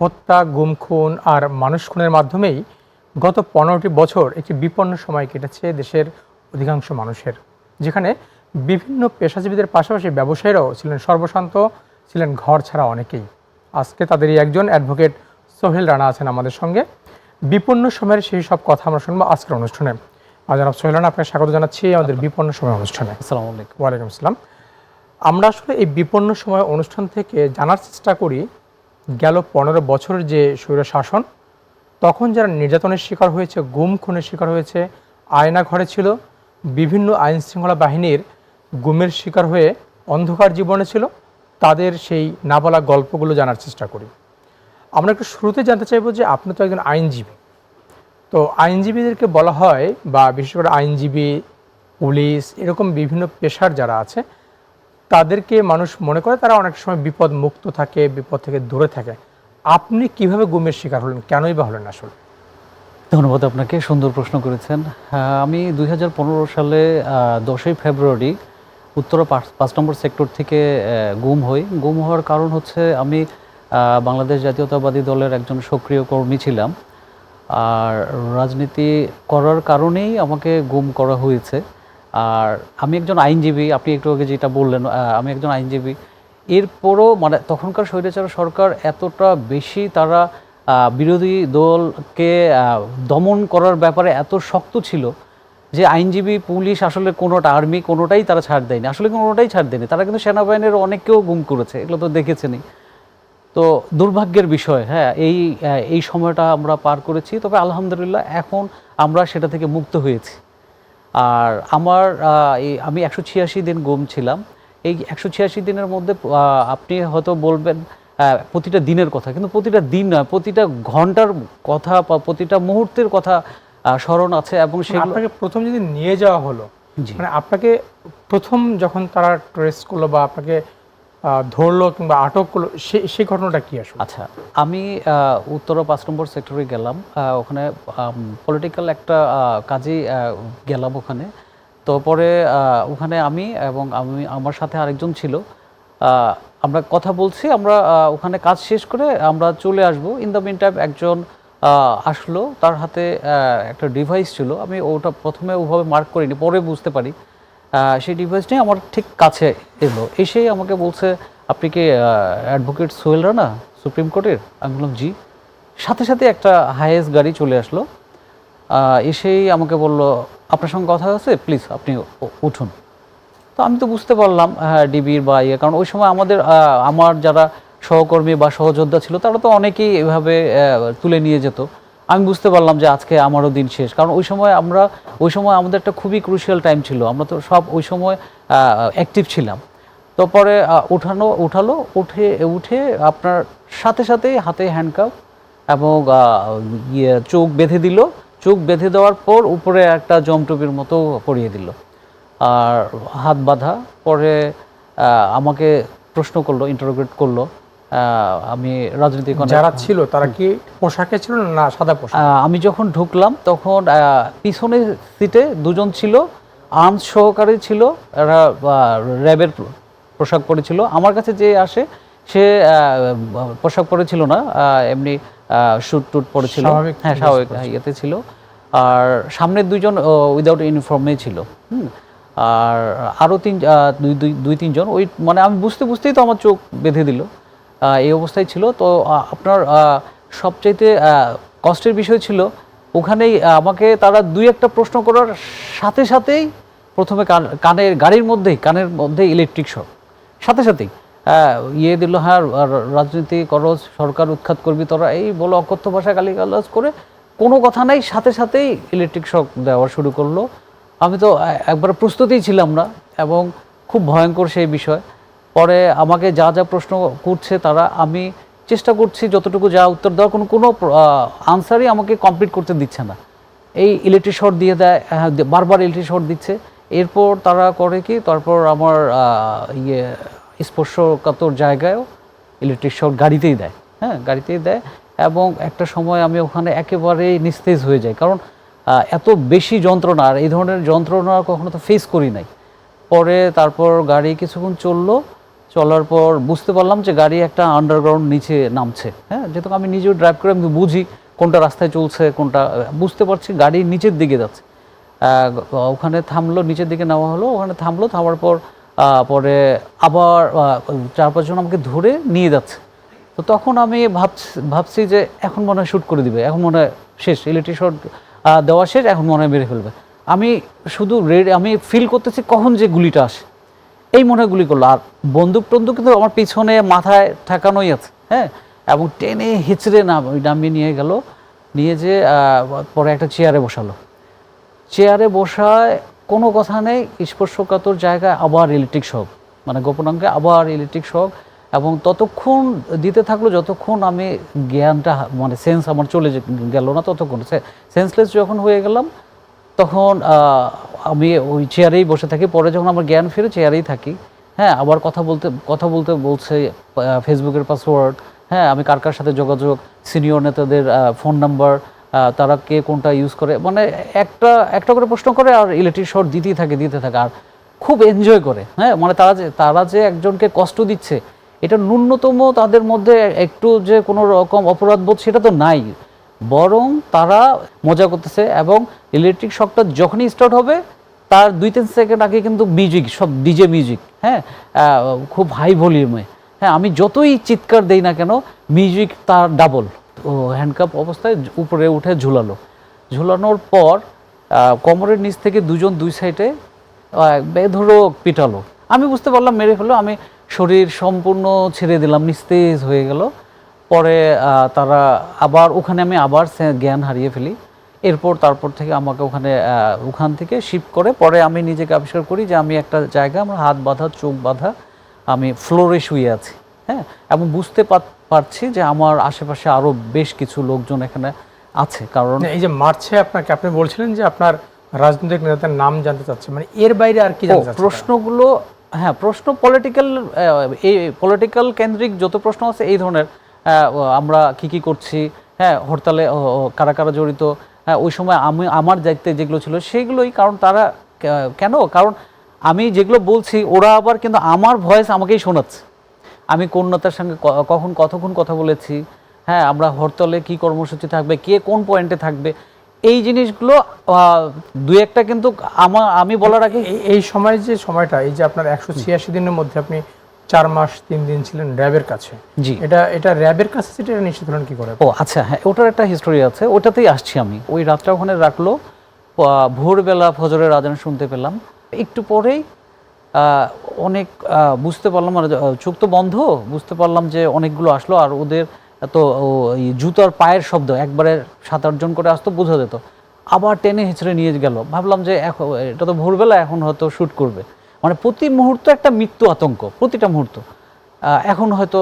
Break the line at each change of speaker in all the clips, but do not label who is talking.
হত্যা গুম খুন আর মানুষ খুনের মাধ্যমেই গত পনেরোটি বছর একটি বিপন্ন সময় কেটেছে দেশের অধিকাংশ মানুষের যেখানে বিভিন্ন পেশাজীবীদের পাশাপাশি ব্যবসায়ীরাও ছিলেন সর্বশান্ত ছিলেন ঘর ছাড়া অনেকেই। আজকে তাদেরই একজন অ্যাডভোকেট সোহেল রানা আছেন আমাদের সঙ্গে। বিপন্ন সময়ের সেই সব কথা আমরা শুনব আজকের অনুষ্ঠানে। আর জনাব সোহেল রানা আপনাকে স্বাগত জানাচ্ছি আমাদের বিপন্ন সময় অনুষ্ঠানে।
আসসালামু আলাইকুম।
ওয়ালাইকুম আসসালাম। আমরা আসলে এই বিপন্ন সময় অনুষ্ঠান থেকে জানার চেষ্টা করি গেল পনেরো বছরের যে স্বৈর শাসন তখন যারা নির্যাতনের শিকার হয়েছে, গুম খুনের শিকার হয়েছে, আয়না ঘরে ছিল, বিভিন্ন আইন শৃঙ্খলা বাহিনীর গুমের শিকার হয়ে অন্ধকার জীবনে ছিল, তাদের সেই না বলা গল্পগুলো জানার চেষ্টা করি। আমরা একটু শুরুতে জানতে চাইব যে আপনি তো একজন আইনজীবী। তো আইনজীবীদেরকে বলা হয় বা বিশেষ করে আইনজীবী, পুলিশ, এরকম বিভিন্ন পেশার যারা আছে তাদেরকে মানুষ মনে করে তারা অনেক সময় বিপদ মুক্ত থাকে, বিপদ থেকে দূরে থাকে। আপনি কীভাবে গুমের শিকার হলেন? কেনই বা হলেন আসলে?
ধন্যবাদ আপনাকে, সুন্দর প্রশ্ন করেছেন। আমি দুই হাজার পনেরো সালে দশই ফেব্রুয়ারি উত্তর পাঁচ নম্বর সেক্টর থেকে গুম হই। গুম হওয়ার কারণ হচ্ছে আমি বাংলাদেশ জাতীয়তাবাদী দলের একজন সক্রিয় কর্মী ছিলাম। আর রাজনীতি করার কারণেই আমাকে গুম করা হয়েছে। আর আমি একজন আইনজীবী, আপনি একটু আগে যেটা বললেন আমি একজন আইনজীবী। এরপরও মানে তখনকার স্বৈরাচার সরকার এতটা বেশি তারা বিরোধী দলকে দমন করার ব্যাপারে এত শক্ত ছিল যে আইনজীবী, পুলিশ আসলে কোনোটা, আর্মি কোনোটাই তারা ছাড় দেয়নি। আসলে কোনোটাই ছাড় দেয়নি। তারা কিন্তু সেনাবাহিনীর অনেককেও গুম করেছে, এগুলো তো দেখেছেনই। তো দুর্ভাগ্যের বিষয় হ্যাঁ এই এই সময়টা আমরা পার করেছি। তবে আলহামদুলিল্লাহ এখন আমরা সেটা থেকে মুক্ত হয়েছি। আর আমার এই আমি একশো ছিয়াশি দিন গুম ছিলাম এই একশো ছিয়াশি দিনের মধ্যে আপনি হয়তো বলবেন প্রতিটা দিনের কথা কিন্তু প্রতিটা দিন নয় প্রতিটা ঘণ্টার কথা বা প্রতিটা মুহূর্তের কথা স্মরণ আছে এবং সে
আপনাকে প্রথম যদি নিয়ে যাওয়া হলো। মানে আপনাকে প্রথম যখন তারা ট্রেস করল বা আপনাকে ধরলো কিংবা আটক করল সেই ঘটনাটা কি আসলে?
আচ্ছা আমি উত্তর পাঁচ নম্বর সেক্টরে গেলাম। ওখানে পলিটিক্যাল একটা আহ, কাজে গেলাম ওখানে। তো পরে ওখানে আমি এবং আমি আমার সাথে আরেকজন ছিল। আমরা কথা বলছি আমরা ওখানে কাজ শেষ করে আমরা চলে আসব। ইন দ্য মিন টাইম একজন আসলো। তার হাতে একটা ডিভাইস ছিল। আমি ওটা প্রথমে ওভাবে মার্ক করিনি পরে বুঝতে পারি। সেই ডিভাইসটি আমার ঠিক কাছে এলো। এসেই আমাকে বলছে, আপনি কি অ্যাডভোকেট সোহেল রানা, সুপ্রিম কোর্টের? আমি বললাম, জি। সাথে সাথে একটা হাইয়েস্ট গাড়ি চলে আসলো। এসেই আমাকে বলল, আপনার সঙ্গে কথা আছে? প্লিজ আপনি উঠুন। তো আমি তো বুঝতে পারলাম হ্যাঁ ডিবির বা ইয়ে কারণ ওই সময় আমাদের আমার যারা সহকর্মী বা সহযোদ্ধা ছিল, তারা তো অনেকেই এভাবে তুলে নিয়ে যেত। আমি বুঝতে পারলাম যে আজকে আমারও দিন শেষ। কারণ ওই সময় আমরা, ওই সময় আমাদের একটা খুবই ক্রুশিয়াল টাইম ছিল। আমরা তো সব ওই সময় অ্যাক্টিভ ছিলাম। তো পরে উঠানো, উঠালো, উঠে উঠে আপনার সাথে সাথেই হাতে হ্যান্ডকাপ এবং ইয়ে চোখ বেঁধে দিল। চোখ বেঁধে দেওয়ার পর উপরে একটা জমটুপির মতো পরিয়ে দিল। আর হাত বাঁধা। পরে আমাকে প্রশ্ন করল ইন্টারোগেট করল। আমি রাজনীতি
যারা ছিল তারা কি পোশাকে ছিল না সাদা পোশাক?
আমি যখন ঢুকলাম তখন পিছনের সিটে দুজন ছিল আর্মস সহকারী ছিল র্যাবের পোশাক পরেছিল। আমার কাছে যে আসে সে পোশাক পরেছিল না এমনি শুট টুট পরেছিল। হ্যাঁ স্বাভাবিক ইয়েতে ছিল। আর সামনের দুইজন উইদাউট ইউনিফর্মে ছিল। হুম। আর আরও তিন দুই দুই দুই তিনজন ওই মানে আমি বুঝতে বুঝতেই তো আমার চোখ বেঁধে দিল। এই অবস্থায় ছিল। তো আপনার সবচাইতে কষ্টের বিষয় ছিল, ওখানেই আমাকে তারা দুই একটা প্রশ্ন করার সাথে সাথেই প্রথমে কান- কানের গাড়ির মধ্যেই, কানের মধ্যে ইলেকট্রিক শক সাথে সাথেই ইয়ে দিল হ্যাঁ রাজনীতি করো, সরকার উৎখাত করবি তোরা, এই বলো, অকথ্য ভাষা গালিগালাজ করে কোনো কথা নাই, সাথে সাথেই ইলেকট্রিক শক দেওয়া শুরু করল। আমি তো একবার প্রস্তুতই ছিলাম না, এবং খুব ভয়ঙ্কর সেই বিষয়। পরে আমাকে যা যা প্রশ্ন করছে তারা আমি চেষ্টা করছি যতটুকু যা উত্তর দেওয়ার, কোনো কোনো আনসারই আমাকে কমপ্লিট করতে দিচ্ছে না। এই ইলেকট্রিক শর্ট দিয়ে দেয় বারবার ইলেকট্রিক শর্ট দিচ্ছে। এরপর তারা করে কি, তারপর আমার ইয়ে স্পর্শকাতর জায়গায়ও ইলেকট্রিক শর্ট গাড়িতেই দেয়। হ্যাঁ গাড়িতেই দেয় এবং একটা সময় আমি ওখানে একেবারেই নিস্তেজ হয়ে যাই। কারণ এত বেশি যন্ত্রণা, আর এই ধরনের যন্ত্রণা কখনো তো ফেস করি নাই। পরে তারপর গাড়ি কিছুক্ষণ চলল চলার পর বুঝতে পারলাম যে গাড়ি একটা আন্ডারগ্রাউন্ড নিচে নামছে। হ্যাঁ যেহেতু আমি নিজেও ড্রাইভ করে আমি বুঝি কোনটা রাস্তায় চলছে, কোনটা, বুঝতে পারছি গাড়ি নিচের দিকে যাচ্ছে। ওখানে থামলো, নিচের দিকে নেওয়া হলো, ওখানে থামলো, থামার পর পরে আবার চার পাঁচজন আমাকে ধরে নিয়ে যাচ্ছে। তো তখন আমি ভাবছি ভাবছি যে এখন মনে হয় শ্যুট করে দিবে, এখন মনে হয় শেষ ইলেকট্রিক শট দেওয়া শেষ, এখন মনে হয় মেরে ফেলবে। আমি শুধু রেড আমি ফিল করতেছি কখন যে গুলিটা আসে। এই মনেগুলি করল। আর বন্দুক টন্দুক কিন্তু আমার পিছনে মাথায় ঠেকানোই আছে হ্যাঁ? এবং টেনে হিচড়ে না নামিয়ে নিয়ে গেল, নিয়ে যে পরে একটা চেয়ারে বসালো। চেয়ারে বসায় কোনো কথা নেই, স্পর্শকাতর জায়গায় আবার ইলেকট্রিক শক মানে গোপনাঙ্গে আবার ইলেকট্রিক শক এবং ততক্ষণ দিতে থাকল, যতক্ষণ আমি জ্ঞানটা মানে সেন্স আমার চলে গেল না, ততক্ষণ সেন্সলেস যখন হয়ে গেলাম তখন আমি ওই চেয়ারেই বসে থাকি। পরে যখন আমার জ্ঞান ফিরে চেয়ারেই থাকি। হ্যাঁ আবার কথা বলতে কথা বলতে বলছে ফেসবুকের পাসওয়ার্ড হ্যাঁ আমি কার কার সাথে যোগাযোগ সিনিয়র নেতাদের ফোন নাম্বার তারা কে কোনটা ইউজ করে। মানে একটা একটা করে প্রশ্ন করে আর ইলেকট্রিক শর্ট দিতেই থাকে, দিতে থাকে। আর খুব এনজয় করে। হ্যাঁ মানে তারা যে তারা যে একজনকে কষ্ট দিচ্ছে, এটা ন্যূনতম তাদের মধ্যে একটু যে কোনো রকম অপরাধবোধ সেটা তো নাই। বরং তারা মজা করতেছে এবং ইলেকট্রিক শকটা যখনই স্টার্ট হবে, তার দুই তিন সেকেন্ড আগে কিন্তু মিউজিক সব ডিজে মিউজিক হ্যাঁ? খুব হাই ভলিউমে হ্যাঁ আমি যতই চিৎকার দেই না কেন মিউজিক তার ডাবল ও হ্যান্ডকাপ অবস্থায় উপরে উঠে ঝুলালো। ঝুলানোর পর কোমরের নিচ থেকে দুজন দুই সাইডে বেধরক পিটালো। আমি বুঝতে পারলাম, মেরে ফেলো আমি শরীর সম্পূর্ণ ছেড়ে দিলাম, নিস্তেজ হয়ে গেল। পরে তারা আবার ওখানে আমি আবার জ্ঞান হারিয়ে ফেলি। এরপর তারপর থেকে আমাকে ওখানে ওখান থেকে শিফট করে। পরে আমি নিজেকে আবিষ্কার করি যে আমি একটা জায়গা আমার হাত বাঁধা চোখ বাঁধা আমি ফ্লোরে শুয়ে আছি হ্যাঁ? এবং বুঝতে পারছি যে আমার আশেপাশে আরও বেশ কিছু লোকজন এখানে আছে। কারণ
এই যে মারছে আপনাকে আপনি বলছিলেন যে আপনার রাজনৈতিক নেতাদের নাম জানতে চাচ্ছে। মানে এর বাইরে আর কি জানতে
প্রশ্নগুলো হ্যাঁ প্রশ্ন পলিটিক্যাল এই পলিটিক্যাল কেন্দ্রিক যত প্রশ্ন আছে এই ধরনের আমরা কি কি করছি? হ্যাঁ হরতালে কারা কারা জড়িত? হ্যাঁ ওই সময় আমি, আমার দায়িত্বে যেগুলো ছিল সেগুলোই, কারণ তারা কেন? কারণ আমি যেগুলো বলছি, ওরা আবার কিন্তু আমার ভয়েস আমাকেই শোনাচ্ছে। আমি কোন নেতার সঙ্গে কখন কতক্ষণ কথা বলেছি? হ্যাঁ আমরা হরতালে কি কর্মসূচি থাকবে? কে কোন পয়েন্টে থাকবে? এই জিনিসগুলো দু একটা কিন্তু আমার আমি বলার আগে
এই সময় যে সময়টা, এই যে আপনার একশো ছিয়াশি দিনের মধ্যে আপনি চার মাস তিন দিন ছিলেন র্যাবের কাছে।
জি।
এটা এটা র্যাবের কাছে সেটা নিশ্চিত হলেন কি করে?
ও আচ্ছা হ্যাঁ ওটার একটা হিস্টোরি আছে ওটাতেই আসছি আমি। ওই রাতটা ওখানে রাখল ভোরবেলা ফজরের আজান শুনতে পেলাম। একটু পরেই অনেক বুঝতে পারলাম আর আহ, চোখ তো বন্ধ বুঝতে পারলাম যে অনেকগুলো আসলো আর ওদের তো জুতার পায়ের শব্দ একবারে সাত আটজন করে আসতো বোঝা যেত। আবার টেনে হেঁচড়ে নিয়ে গেল। ভাবলাম যে এখন এটা তো ভোরবেলা এখন হয়তো শ্যুট করবে। মানে প্রতি মুহূর্ত একটা মৃত্যু আতঙ্ক, প্রতিটা মুহূর্ত। এখন হয়তো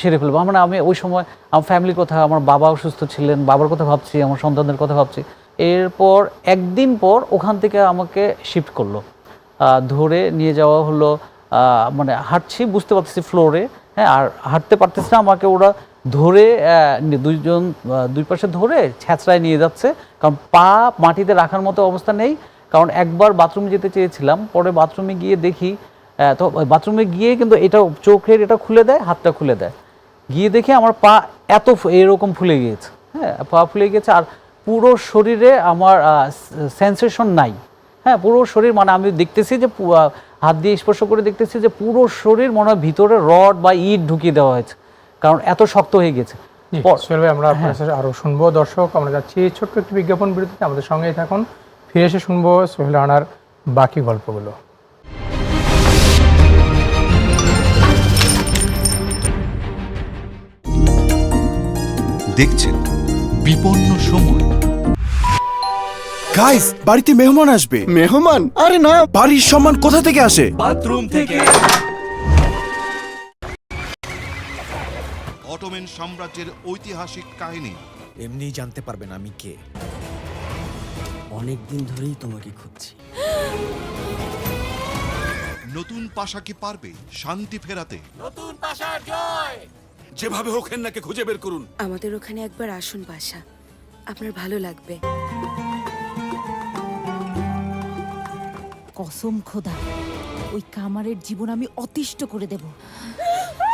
সেরে ফেলব। মানে আমি ওই সময় আমার ফ্যামিলির কথা, আমার বাবা অসুস্থ ছিলেন, বাবার কথা ভাবছি, আমার সন্তানদের কথা ভাবছি। এরপর একদিন পর ওখান থেকে আমাকে শিফট করল। ধরে নিয়ে যাওয়া হলো মানে হাঁটছি, বুঝতে পারতেছি ফ্লোরে হ্যাঁ আর হাঁটতে পারতেছি না, আমাকে ওরা ধরে দুইজন দুই পাশে ধরে ছ্যাঁচড়ায় নিয়ে যাচ্ছে। কারণ পা মাটিতে রাখার মতো অবস্থা নেই। কারণ একবার বাথরুমে যেতে চেয়েছিলাম পরে বাথরুমে গিয়ে দেখি তো বাথরুমে গিয়ে কিন্তু এটা চোখের এটা খুলে দেয় হাতটা খুলে দেয়। গিয়ে দেখি আমার পা এত এরকম ফুলে গিয়েছে হ্যাঁ পা ফুলে গেছে আর পুরো শরীরে আমার সেন্সেশন নাই। হ্যাঁ পুরো শরীর মানে আমি দেখতেছি যে হাত দিয়ে স্পর্শ করে দেখতেছি যে পুরো শরীর মনে হয় ভিতরে রড বা ইট ঢুকিয়ে দেওয়া হয়েছে কারণ এত শক্ত হয়ে গেছে
আমরা আপনার কাছে আরও শুনব। দর্শক আমরা যাচ্ছি ছোট্ট একটি বিজ্ঞাপন বিরতিতে। আমাদের সঙ্গেই থাকুন। ফিরে এসে শুনব সোহেল রানার বাকি গল্পগুলো।
দেখছেন বিপন্ন সময়।
গাইস বাড়িতে মেহমান আসবে।
মেহমান? আরে না
বাড়ির সম্মান কোথা থেকে আসে? বাথরুম থেকে।
অটোমেন সাম্রাজ্যের ঐতিহাসিক কাহিনী।
এমনিই জানতে পারবেন আমি কে। অনেক দিন ধরেই তোমাকে খুঁজছি।
নতুন পাশা কি পারবে শান্তি ফেরাতে? নতুন পাশার জয়!
যেভাবে হোক হেন্নাকে খুঁজে বের করুন।
আমাদের ওখানে একবার আসুন বাসা আপনার ভালো লাগবে।
কসম খোদা
ওই কামারের জীবন আমি অতিষ্ঠ করে দেব।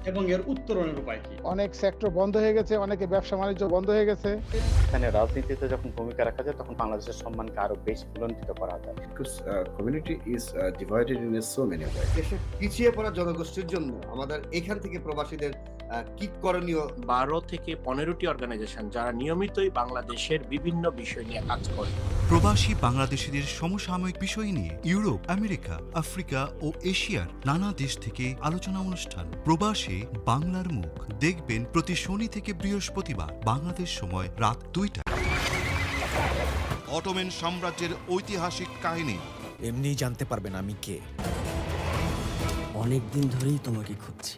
এবং এর উত্তরণের উপায় কি?
অনেক সেক্টর বন্ধ হয়ে গেছে অনেকে ব্যবসা বাণিজ্য বন্ধ হয়ে গেছে।
এখানে রাজনীতিতে যখন ভূমিকা রাখা যায় তখন বাংলাদেশের সম্মানকে আরও বেশি বুলন্দিত করা যায়। Community is divided in so many way
দেশে পিছিয়ে পড়া জনগোষ্ঠীর জন্য আমাদের এখান থেকে প্রবাসীদের কি করণীয়
বারো থেকে পনেরোটি অর্গানাইজেশন যারা নিয়মিতই বাংলাদেশের বিভিন্ন বিষয় নিয়ে কাজ করে।
প্রবাসী বাংলাদেশিদের সমসাময়িক বিষয় নিয়ে ইউরোপ আমেরিকা আফ্রিকা ও এশিয়ার নানা দেশ থেকে আলোচনা অনুষ্ঠান। প্রবাসে বাংলার মুখ দেখবেন প্রতি শনি থেকে বৃহস্পতিবার বাংলাদেশ সময় রাত দুইটা। অটোমেন সাম্রাজ্যের ঐতিহাসিক কাহিনী।
এমনিই জানতে পারবেন আমি কে। অনেকদিন ধরেই তোমাকে খুঁজছি।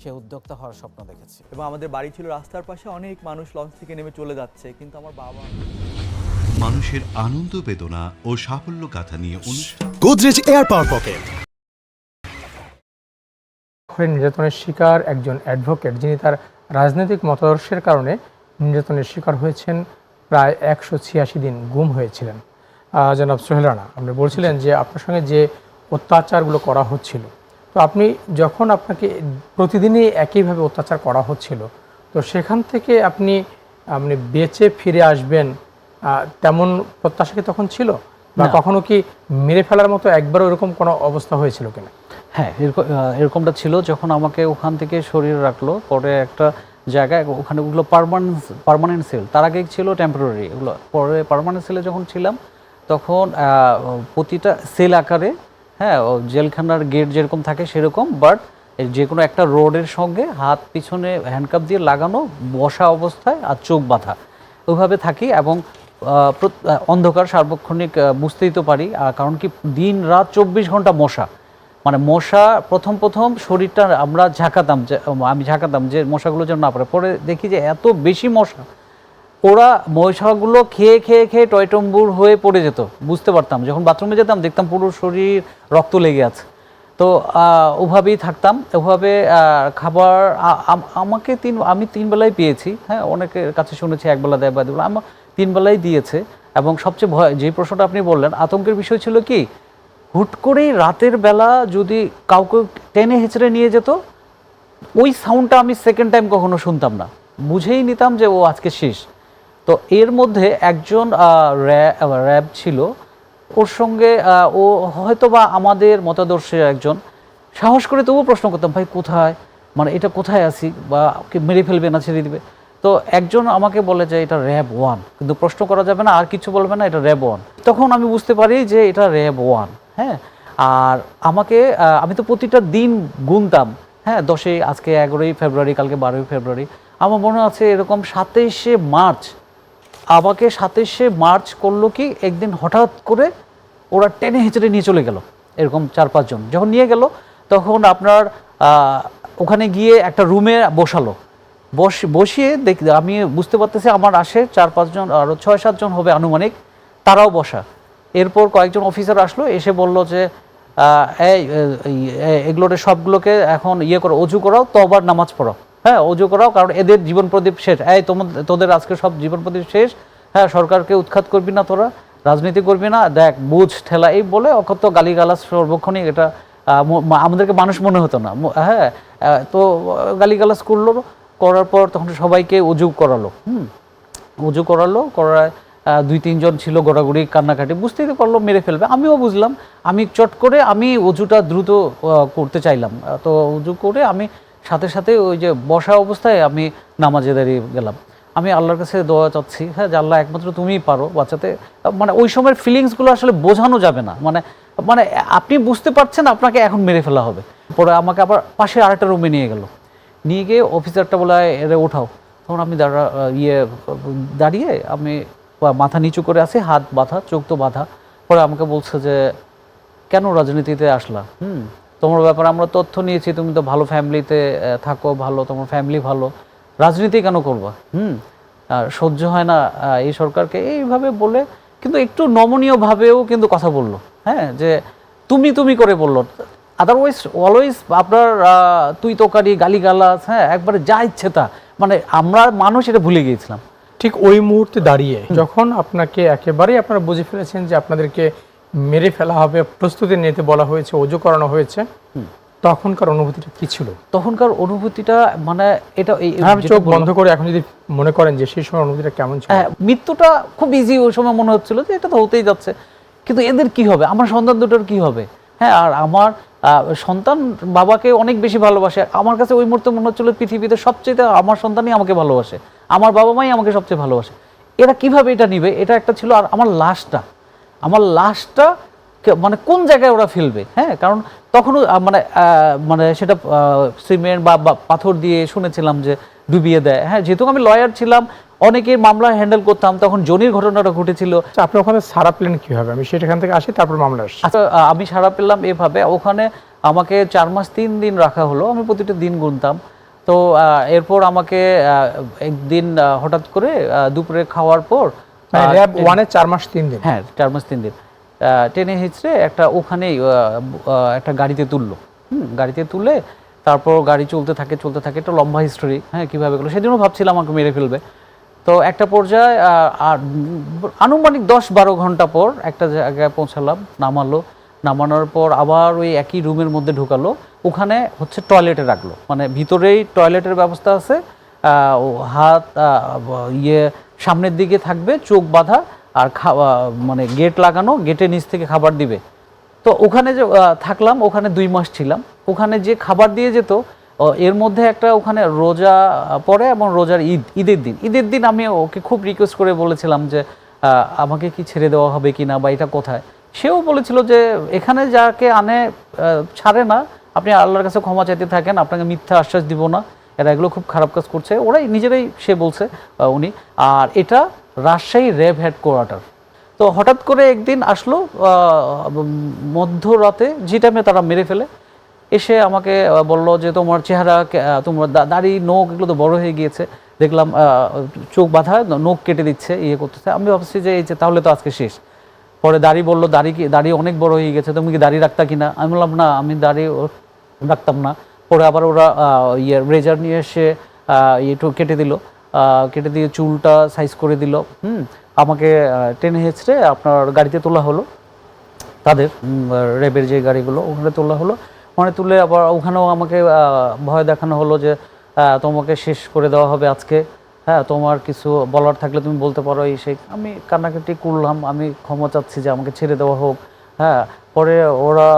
সে উদ্যোক্তা হওয়ার স্বপ্ন দেখেছি।
এবং আমাদের বাড়ি ছিল রাস্তার পাশে অনেক মানুষ লঞ্চ থেকে নেমে চলে যাচ্ছে কিন্তু আমার বাবা
মানুষের আনন্দ বেদনা ও সাফল্য গাথা নিয়ে
গোদরেজ এয়ার পাওয়ার পকেট
হয়ে নির্যাতনের শিকার একজন অ্যাডভোকেট যিনি তার রাজনৈতিক মতাদর্শের কারণে নির্যাতনের শিকার হয়েছেন। প্রায় একশো ছিয়াশি দিন গুম হয়েছিলেন। আহ, জনাব সোহেল রানা আপনি বলছিলেন যে আপনার সঙ্গে যে অত্যাচারগুলো করা হচ্ছিল তো আপনি যখন আপনাকে প্রতিদিনই একইভাবে অত্যাচার করা হচ্ছিল তো সেখান থেকে আপনি আপনি বেঁচে ফিরে আসবেন তেমন প্রত্যাশা কি তখন ছিল? বা কখনো কি মেরে ফেলার মতো একবারও এরকম কোনো অবস্থা হয়েছিল কিনা?
হ্যাঁ এরকম এরকমটা ছিল যখন আমাকে ওখান থেকে শরীর রাখল পরে একটা জায়গায় ওখানে ওগুলো পারমানেন্ট পারমানেন্ট সেল তার আগে ছিল টেম্পোরারি এগুলো পরে পারমানেন্ট সেলে যখন ছিলাম তখন প্রতিটা সেল আকারে হ্যাঁ জেলখানার গেট যেরকম থাকে সেরকম বাট যে কোনো একটা রোডের সঙ্গে হাত পিছনে হ্যান্ডকাপ দিয়ে লাগানো, বসা অবস্থায় আর চোখ বাঁধা, ওইভাবে থাকি এবং অন্ধকার সার্বক্ষণিক বুঝতেই তো পারি কারণ কি দিন রাত চব্বিশ ঘণ্টা মশা মানে মশা প্রথম প্রথম শরীরটা আমরা ঝাঁকাতাম আমি ঝাঁকাতাম যে মশাগুলো যেন না পারে পরে দেখি যে এত বেশি মশা ওরা মশাগুলো খেয়ে খেয়ে খেয়ে টয়টম্বুর হয়ে পড়ে যেত। বুঝতে পারতাম, যখন বাথরুমে যেতাম দেখতাম পুরো শরীর রক্ত লেগে আছে। তো ওভাবেই থাকতাম, ওভাবে খাবার আমাকে তিন, আমি তিন বেলায় পেয়েছি হ্যাঁ অনেকের কাছে শুনেছি একবেলা দেয় বা দুবেলা আমার তিন বেলায় দিয়েছে। এবং সবচেয়ে ভয়, যে প্রশ্নটা আপনি বললেন, আতঙ্কের বিষয় ছিল কি, হুট করেই রাতের বেলা যদি কাউকে টেনে হেঁচড়ে নিয়ে যেত, ওই সাউন্ডটা আমি সেকেন্ড টাইম কখনো শুনতাম না। বুঝেই নিতাম যে ও আজকে শেষ। তো এর মধ্যে একজন র্যাব ছিল। ওর সঙ্গে ও হয়তো বা আমাদের মতাদর্শের একজন। সাহস করে তবুও প্রশ্ন করতাম, ভাই, কোথায়? মানে এটা কোথায় আছি? বা ওকে মেরে ফেলবে না ছেড়ে দিবে? তো একজন আমাকে বলে যে, এটা র্যাব ওয়ান। কিন্তু প্রশ্ন করা যাবে না, আর কিছু বলবে না, এটা র্যাব ওয়ান। তখন আমি বুঝতে পারি যে এটা র্যাব ওয়ান হ্যাঁ? আর আমাকে আমি তো প্রতিটা দিন গুনতাম হ্যাঁ? দশই, আজকে এগারোই ফেব্রুয়ারি, কালকে বারোই ফেব্রুয়ারি। আমার মনে আছে এরকম সাতাইশে মার্চ আমাকে সাতাইশে মার্চ করল কি? একদিন হঠাৎ করে ওরা টেনে হেঁচড়ে নিয়ে চলে গেল, এরকম চার পাঁচজন যখন নিয়ে গেল, তখন আপনার ওখানে গিয়ে একটা রুমে বসালো। বস, বসিয়ে দেখ, আমি বুঝতে পারতেছি আমার আসে চার পাঁচজন আরও ছয় সাতজন হবে আনুমানিক, তারাও বসা। এরপর কয়েকজন অফিসার আসলো, এসে বলল যে এই এগুলোর সবগুলোকে এখন ইয়ে করো, অজু করাও তো আবার নামাজ পড়াও। হ্যাঁ অজু করাও, কারণ এদের জীবন প্রদীপ শেষ। এই তোদের আজকে সব জীবন প্রদীপ শেষ। হ্যাঁ সরকারকে উৎখাত করবি না তোরা, রাজনীতি করবি না। দেখ, বুঝ ঠেলা এই বলে অকথ্য গালিগালাজ সর্বক্ষণিক এটা আমাদেরকে মানুষ মনে হতো না। হ্যাঁ তো, গালিগালাজ করল, করার পর তখন সবাইকে অজু করালো। হুম উজু করালো, করায় দুই, তিনজন ছিল গোড়াগুড়ি, কান্নাকাটি, বুঝতেই তো পারল, মেরে ফেলবে। আমিও বুঝলাম, আমি চট করে, আমি অজুটা দ্রুত করতে চাইলাম। তো উজু করে আমি সাথে সাথে ওই যে বসা অবস্থায় আমি নামাজে দাঁড়িয়ে গেলাম। আমি আল্লাহর কাছে দোয়া চাচ্ছি হ্যাঁ যে আল্লাহ একমাত্র তুমিই পারো আহ, মানে ওই সময়ের ফিলিংসগুলো আসলে বোঝানো যাবে না। মানে মানে আপনি বুঝতে পারছেন আপনাকে এখন মেরে ফেলা হবে। পরে আমাকে আবার পাশে আরেকটা রুমে নিয়ে গেল। নিয়ে গিয়ে অফিসারটা বলে এরে ওঠাও। তখন আমি দাঁড়া ইয়ে দাঁড়িয়ে আমি মাথা নিচু করে আছি হাত বাঁধা চোখ তো বাঁধা। পরে আমাকে বলছে যে কেন রাজনীতিতে আসলা? হুম তোমার ব্যাপারে আমরা তথ্য নিয়েছি তুমি তো ভালো ফ্যামিলিতে থাকো ভালো তোমার ফ্যামিলি ভালো। রাজনীতি কেন করবা? হুম? আর সহ্য হয় না এই সরকারকে। এইভাবে বলে কিন্তু একটু নমনীয়ভাবেও কিন্তু কথা বলল। হ্যাঁ? যে তুমি তুমি করে বলল। আদারওয়াইজ অলওয়েজ আপনার তুই তোকারি গালিগালাজ হ্যাঁ একবারে যা ইচ্ছে তা। মানে আমরা মানুষ এটা ভুলে গিয়েছিলাম।
ঠিক ওই মুহূর্তে দাঁড়িয়ে যখন আপনাকে একেবারেই আপনারা বুঝে ফেলেছেন যে আপনাদেরকে মেরে ফেলা হবে প্রস্তুতি নিতে বলা হয়েছে অজু করানো হয়েছে। তখনকার অনুভূতিটা কি ছিল?
তখনকার অনুভূতিটা মানে এটা এই
হ্যাঁ, চোখ বন্ধ করে এখন যদি মনে করেন যে সেই সময় অনুভূতিটা কেমন ছিল?
হ্যাঁ মৃত্যুটা খুব ইজি ওই সময় মনে হচ্ছিল যে এটা তো হতেই যাচ্ছে। কিন্তু এদের কি হবে? আমার সন্তান দুটোর কি হবে? হ্যাঁ আর আমার সন্তান বাবাকে অনেক বেশি ভালোবাসে। আমার কাছে ওই মুহূর্তে মনে হচ্ছিল পৃথিবীতে সবচেয়ে আমার সন্তানই আমাকে ভালোবাসে। আমার বাবা মাই আমাকে সবচেয়ে ভালোবাসে। এরা কীভাবে এটা নিবে? এটা একটা ছিল আর আমার লাশটা। আমার লাশটা মানে কোন জায়গায় ওরা ফেলবে? হ্যাঁ কারণ তখনও মানে মানে সেটা সিমেন্ট বা পাথর দিয়ে শুনেছিলাম যে ডুবিয়ে দেয়। হ্যাঁ যেহেতু আমি লয়ার ছিলাম অনেকের মামলা হ্যান্ডেল করতাম তখন জনির ঘটনাটা ঘটেছিল।
আচ্ছা, আপনি ওখানে সারা পেলেন কীভাবে? আমি সেখান থেকে আসি তারপর মামলা আসছি।
আচ্ছা আমি সারা পেলাম এভাবে। ওখানে আমাকে চার মাস তিন দিন রাখা হলো। আমি প্রতিটা দিন গুনতাম। তো আহ, এরপর আমাকে আহ, একদিন হঠাৎ করে দুপুরে খাওয়ার পর
র্যাব ওয়ানে চার মাস তিন দিন।
হ্যাঁ চার মাস তিন দিন। টেনে হিচড়ে একটা ওখানেই একটা গাড়িতে তুললো। হুম গাড়িতে তুলে তারপর গাড়ি চলতে থাকে চলতে থাকে একটা লম্বা হিস্টোরি হ্যাঁ কীভাবে গেলো সেদিনও ভাবছিলাম আমাকে মেরে ফেলবে। তো একটা পর্যায়ে আর আনুমানিক দশ বারো ঘণ্টা পর একটা জায়গায় পৌঁছালাম নামালো। নামানোর পর আবার ওই একই রুমের মধ্যে ঢুকালো। ওখানে হচ্ছে টয়লেটে রাখল। মানে ভিতরেই টয়লেটের ব্যবস্থা আছে। হাত ইয়ে সামনের দিকে থাকবে, চোখ বাঁধা আর খাওয়া মানে গেট লাগানো, গেটের নিচ থেকে খাবার দিবে। তো ওখানে যে থাকলাম, ওখানে দুই মাস ছিলাম। ওখানে যে খাবার দিয়ে যেত এর মধ্যে একটা ওখানে রোজা পরে এবং রোজার ঈদ, ঈদের দিন। ঈদের দিন আমি ওকে খুব রিকোয়েস্ট করে বলেছিলাম যে আমাকে কি ছেড়ে দেওয়া হবে কি না বা এটা কোথায়? সেও বলেছিল যে, এখানে যাকে আনে ছাড়ে না। আপনি আল্লাহর কাছে ক্ষমা চাইতে থাকেন, আপনাকে মিথ্যা আশ্বাস দিব না। এরা এগুলো খুব খারাপ কাজ করছে। ওরাই নিজেরাই সে বলছে উনি। আর এটা রাজশাহী র্যাব হেডকোয়ার্টার। তো হঠাৎ করে একদিন আসলো মধ্যরাতে যে টাইমে তারা মেরে ফেলে। এসে আমাকে বলল যে তোমার চেহারা তোমার দাড়ি, নোখ এগুলো তো বড় হয়ে গিয়েছে। দেখলাম চোখ বাঁধা, নোখ কেটে দিচ্ছে ইয়ে করতেছে। আমি ভাবছি যে এই যে তাহলে তো আজকে শেষ। পরে দাড়ি বলল, দাড়ি কি, দাড়ি অনেক বড় হয়ে গেছে, তুমি কি দাড়ি রাখতা কিনা? আমি বললাম, না, আমি দাড়ি রাখতাম না। পরে আবার ওরা ইয়ে রেজার নিয়ে এসে আহ, একটু কেটে দিল। কেটে দিয়ে চুলটা সাইজ করে দিল। হুম আমাকে টেনে হেঁচড়ে আপনার গাড়িতে তোলা হলো। তাদের র্যাবের যে গাড়িগুলো ওখানে তোলা হলো। ওখানে তুলে আবার ওখানেও আমাকে ভয় দেখানো হলো যে তোমাকে শেষ করে দেওয়া হবে আজকে। হ্যাঁ তোমার কিছু বলার থাকলে তুমি বলতে পারো এই সেই। আমি কান্নাকাটি করলাম। আমি ক্ষমা চাচ্ছি যে আমাকে ছেড়ে দেওয়া হোক। হ্যাঁ পরে ওরা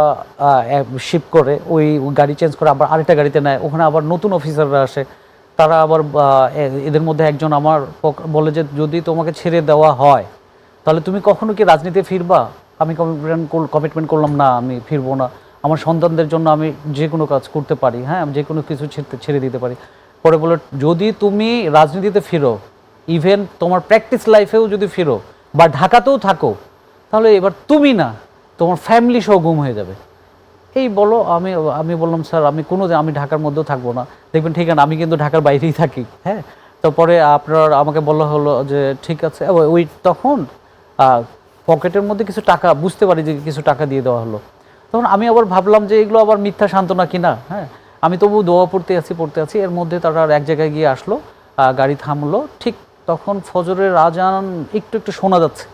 শিফট করে, ওই গাড়ি চেঞ্জ করে আবার আরেকটা গাড়িতে নেয়। ওখানে আবার নতুন অফিসাররা আসে। তারা আবার এদের মধ্যে একজন আমার বলে যে, যদি তোমাকে ছেড়ে দেওয়া হয়, তাহলে তুমি কখনো কি রাজনীতিতে ফিরবা? আমি কমিটমেন্ট কমিটমেন্ট করলাম, না, আমি ফিরবো না। আমার সন্তানদের জন্য আমি যে কোনো কাজ করতে পারি হ্যাঁ আমি যে কোনো কিছু ছেড়ে দিতে পারি। পরে বলে, যদি তুমি রাজনীতিতে ফিরো ইভেন তোমার প্র্যাকটিস লাইফেও যদি ফিরো, বা ঢাকাতেও থাকো, তাহলে এবার তুমি না তোমার ফ্যামিলি সহ গুম হয়ে যাবে। এই বলো, আমি আমি বললাম, স্যার, আমি কোনো আমি ঢাকার মধ্যেও থাকব না। দেখবেন, ঠিক আছে, আমি কিন্তু ঢাকার বাইরেই থাকি হ্যাঁ? তারপরে আপনার, আমাকে বলা হলো যে, ঠিক আছে। ওই- তখন পকেটের মধ্যে কিছু টাকা, বুঝতে পারি যে কিছু টাকা দিয়ে দেওয়া হলো। তখন আমি আবার ভাবলাম যে, এগুলো আবার মিথ্যা সান্ত্বনা কিনা হ্যাঁ? আমি তবু দোয়া পড়তে আছি পড়তে আছি। এর মধ্যে তারা এক জায়গায় গিয়ে আসলো গাড়ি থামলো। ঠিক তখন ফজরের আজান একটু একটু শোনা যাচ্ছে।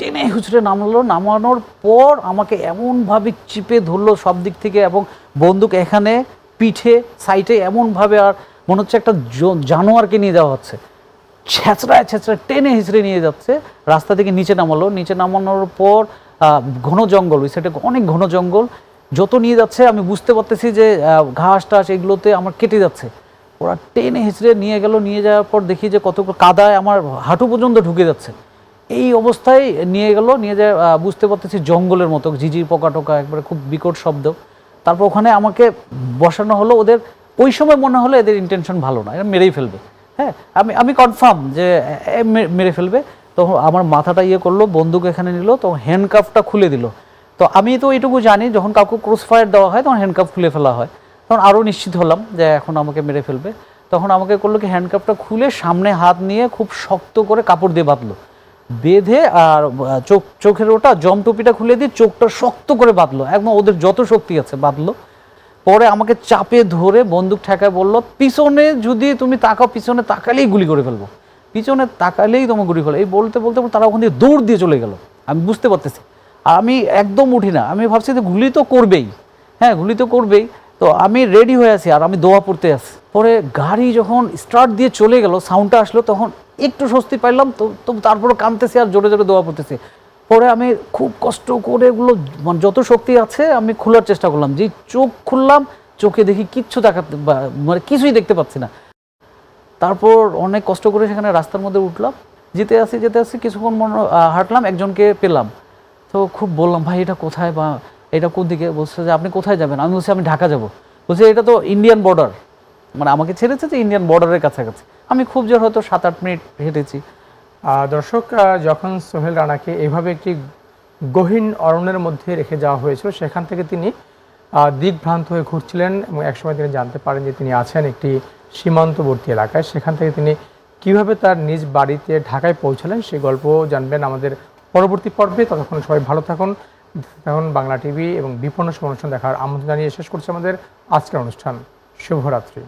টেনে হুচড়ে নামলো, নামানোর পর আমাকে এমনভাবে চিপে ধরলো সব দিক থেকে এবং বন্দুক এখানে, পিঠে সাইটে এমনভাবে আর মনে হচ্ছে একটা জানোয়ারকে নিয়ে যাওয়া হচ্ছে। ছেঁচড়ায় ছেঁচড়ায় টেনে হিঁচড়ে নিয়ে যাচ্ছে। রাস্তা থেকে নিচে নামালো। নিচে নামানোর পর ঘন জঙ্গল, ওই সাইডে অনেক ঘন জঙ্গল। যত নিয়ে যাচ্ছে, আমি বুঝতে পারতেছি যে ঘাস টাস এগুলোতে আমার কেটে যাচ্ছে। ওরা টেনে হিঁচড়ে নিয়ে গেল। নিয়ে যাওয়ার পর দেখি যে কত কাদায় আমার হাঁটু পর্যন্ত ঢুকে যাচ্ছে। এই অবস্থায় নিয়ে গেল নিয়ে আহ, বুঝতে পারতেছি জঙ্গলের মতো ঝিঝির পোকা টোকা একবারে খুব বিকট শব্দ। তারপর ওখানে আমাকে বসানো হলো ওদের ওই সময় মনে হলো এদের ইন্টেনশন ভালো না এরা মেরেই ফেলবে। হ্যাঁ আমি আমি কনফার্ম যে মেরে ফেলবে। তখন আমার মাথাটা ইয়ে করল বন্দুক এখানে নিল তো হ্যান্ডকাফটা খুলে দিল। তো আমি তো এইটুকু জানি যখন কাউকে ক্রস ফায়ার দেওয়া হয় তখন হ্যান্ডকাফ খুলে ফেলা হয়। তখন আরও নিশ্চিত হলাম যে এখন আমাকে মেরে ফেলবে। তখন আমাকে করল কি হ্যান্ডকাফটা খুলে সামনে হাত নিয়ে খুব শক্ত করে কাপড় দিয়ে বাঁধলো। বেঁধে আর চোখ, চোখের ওটা জম টুপিটা খুলে দিয়ে চোখটা শক্ত করে বাঁধলো। একদম ওদের যত শক্তি আছে বাঁধলো। পরে আমাকে চাপে ধরে বন্দুক ঠেকায় বলল, পিছনে যদি তুমি তাকাও, পিছনে তাকালেই গুলি করে ফেলব। পিছনে তাকালেই তোমার গুলি ফেলো এই বলতে বলতে তারা ওখান দিয়ে দৌড় দিয়ে চলে গেল। আমি বুঝতে পারতেছি। আমি একদম উঠি না। আমি ভাবছি যে গুলি তো করবেই। হ্যাঁ গুলি তো করবেই। তো আমি রেডি হয়ে আছি আর আমি দোয়া পড়তে আছি। পরে গাড়ি যখন স্টার্ট দিয়ে চলে গেল সাউন্ডটা আসলো, তখন একটু স্বস্তি পাইলাম, তো তো তারপরে কাঁদতেছি আর জোরে জোরে দোয়া পড়তেছি। পরে আমি খুব কষ্ট করে এগুলো মানে যত শক্তি আছে, আমি খোলার চেষ্টা করলাম। যে চোখ খুললাম, চোখে দেখি কিচ্ছু দেখাতে মানে কিছুই দেখতে পাচ্ছি না। তারপর অনেক কষ্ট করে সেখানে রাস্তার মধ্যে উঠলাম। যেতে আসি যেতে আসি, কিছুক্ষণ মনে হাঁটলাম, একজনকে পেলাম। তো খুব বললাম, ভাই, এটা কোথায়? বা এটা কোন দিকে? বলছে যে আপনি কোথায় যাবেন? আমি বলছি, আমি ঢাকা যাব। বলছি, এটা তো ইন্ডিয়ান বর্ডার মানে আমাকে ছেড়েছে যে ইন্ডিয়ান বর্ডারের কাছাকাছি। আমি খুব জোর হয়তো সাত আট মিনিট হেঁটেছি।
দর্শক যখন সোহেল রানাকে এভাবে একটি গহীন অরণ্যের মধ্যে রেখে যাওয়া হয়েছিল, সেখান থেকে তিনি দিকভ্রান্ত হয়ে ঘুরছিলেন এবং একসময় তিনি জানতে পারেন যে তিনি আছেন একটি সীমান্তবর্তী এলাকায়। সেখান থেকে তিনি কীভাবে তার নিজ বাড়িতে ঢাকায় পৌঁছালেন সেই গল্প জানবেন আমাদের পরবর্তী পর্বে। ততক্ষণ সবাই ভালো থাকুন। তখন বাংলা টিভি এবং বিপন্ন অনুষ্ঠান দেখার আমন্ত্রণ জানিয়ে শেষ করছে আমাদের আজকের অনুষ্ঠান। শুভরাত্রি।